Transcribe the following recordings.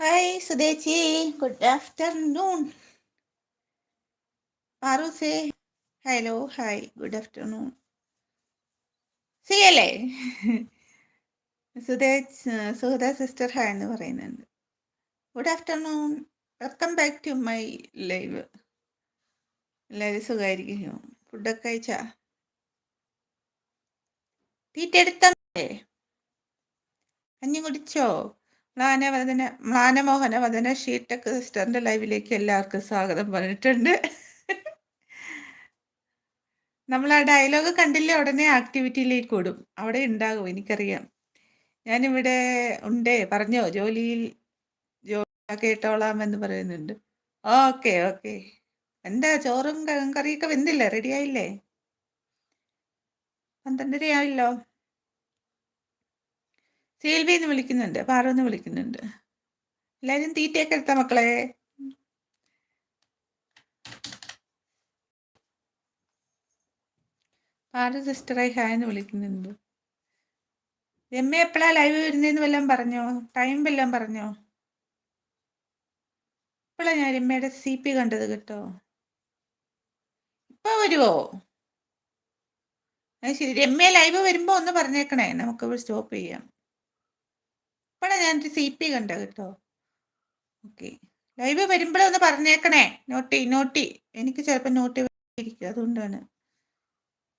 Hi സുദേച്ചി good afternoon പാറൂസേ hello hi good afternoon C അല്ലേ സുധേ സുഹൃത സിസ്റ്റർ ഹായ് എന്ന് പറയുന്നുണ്ട്. Good afternoon welcome back to my live എല്ലാവരും സുഖമായിരിക്കും ഫുഡൊക്കെ കഴിച്ചാ? തീറ്റ എടുത്തേ കഞ്ഞി കുടിച്ചോ? മ്ലാനവദന മ്ലാനമോഹന വദന ഷീടെക് സിസ്റ്ററിന്റെ ലൈവിലേക്ക് എല്ലാവർക്കും സ്വാഗതം പറഞ്ഞിട്ടുണ്ട്. നമ്മൾ ആ ഡയലോഗ് കണ്ടില്ലേ ഉടനെ ആക്ടിവിറ്റിയിലേക്ക് ഓടും. അവിടെ ഉണ്ടാകും എനിക്കറിയാം. ഞാനിവിടെ ഉണ്ടേ പറഞ്ഞോ ജോലിയിൽ ജോലി കേട്ടോളാം എന്ന് പറയുന്നുണ്ട്. Okay okay. എന്താ ചോറും കറിയൊക്കെ വെന്തില്ലേ? റെഡി ആയില്ലേ? പന്ത്രണ്ടര ആയില്ലോ സേൽവി എന്ന് വിളിക്കുന്നുണ്ട് പാറു എന്ന് വിളിക്കുന്നുണ്ട്. എല്ലാവരും തീറ്റയൊക്കെ എടുത്ത മക്കളെ? പാറു സിസ്റ്ററായി ഹായ് എന്ന് വിളിക്കുന്നുണ്ട്. രമ്യ എപ്പോഴാ ലൈവ് വരുന്നതെന്ന് വല്ലതും പറഞ്ഞോ? ടൈം വല്ലതും പറഞ്ഞോ? ഇപ്പോഴാ ഞാൻ രമ്യയുടെ സി പി കണ്ടത് കേട്ടോ. ഇപ്പൊ വരുവോ? ശരി രമ്യ ലൈവ് വരുമ്പോ ഒന്ന് പറഞ്ഞേക്കണേ. നമുക്ക് സ്റ്റോപ്പ് ചെയ്യാം. ഇപ്പോഴാണ് ഞാൻ സി പി കണ്ട കേട്ടോ. ഓക്കെ ലൈവ് വരുമ്പോഴൊന്ന് പറഞ്ഞേക്കണേ. നോട്ടി നോട്ടി എനിക്ക് ചിലപ്പോൾ നോട്ടി ഇരിക്കും അതുകൊണ്ടാണ്.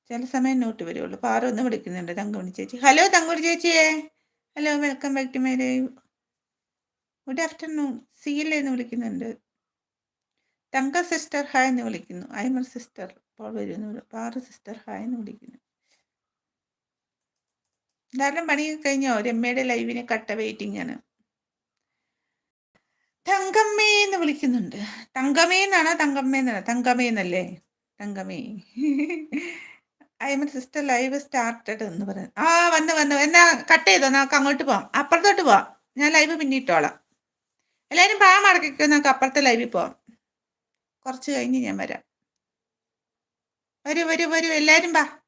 ചില സമയം നോട്ട് വരുള്ളൂ. പാറ ഒന്ന് വിളിക്കുന്നുണ്ട്. തങ്കമണി ചേച്ചി. ഹലോ തങ്കമണി ചേച്ചിയെ. Hello welcome back to my live good afternoon C L എന്ന് വിളിക്കുന്നുണ്ട്. തങ്ക സിസ്റ്റർ ഹായ് എന്ന് വിളിക്കുന്നു. ഐമർ സിസ്റ്റർ ഇപ്പോൾ വരുന്നു. പാറു സിസ്റ്റർ ഹായ് എന്ന് വിളിക്കുന്നു. എന്തായാലും പണി കഴിഞ്ഞോ? രമ്യയുടെ ലൈവിന് കട്ട വെയിറ്റിംഗ് ആണ്. തങ്കമ്മേ എന്ന് വിളിക്കുന്നുണ്ട്. തങ്കമേ എന്നാണ്? തങ്കമ്മേ എന്നാണ്? തങ്കമേ എന്നല്ലേ? തങ്കമേ ഐമൻ സിസ്റ്റർ ലൈവ് സ്റ്റാർട്ടഡ് എന്ന് പറയുന്നത് ആ വന്ന് വന്ന്. എന്നാ കട്ട് ചെയ്തോ? നമുക്ക് അങ്ങോട്ട് പോവാം. അപ്പുറത്തോട്ട് പോവാം. ഞാൻ ലൈവ് പിന്നിട്ടോളാം. എല്ലാവരും പാ മടക്കിക്കോ നമുക്ക് അപ്പുറത്തെ ലൈവിൽ പോവാം. കുറച്ച് കഴിഞ്ഞ് ഞാൻ വരാം. വരൂ വരൂ വരൂ. എല്ലാവരും പാ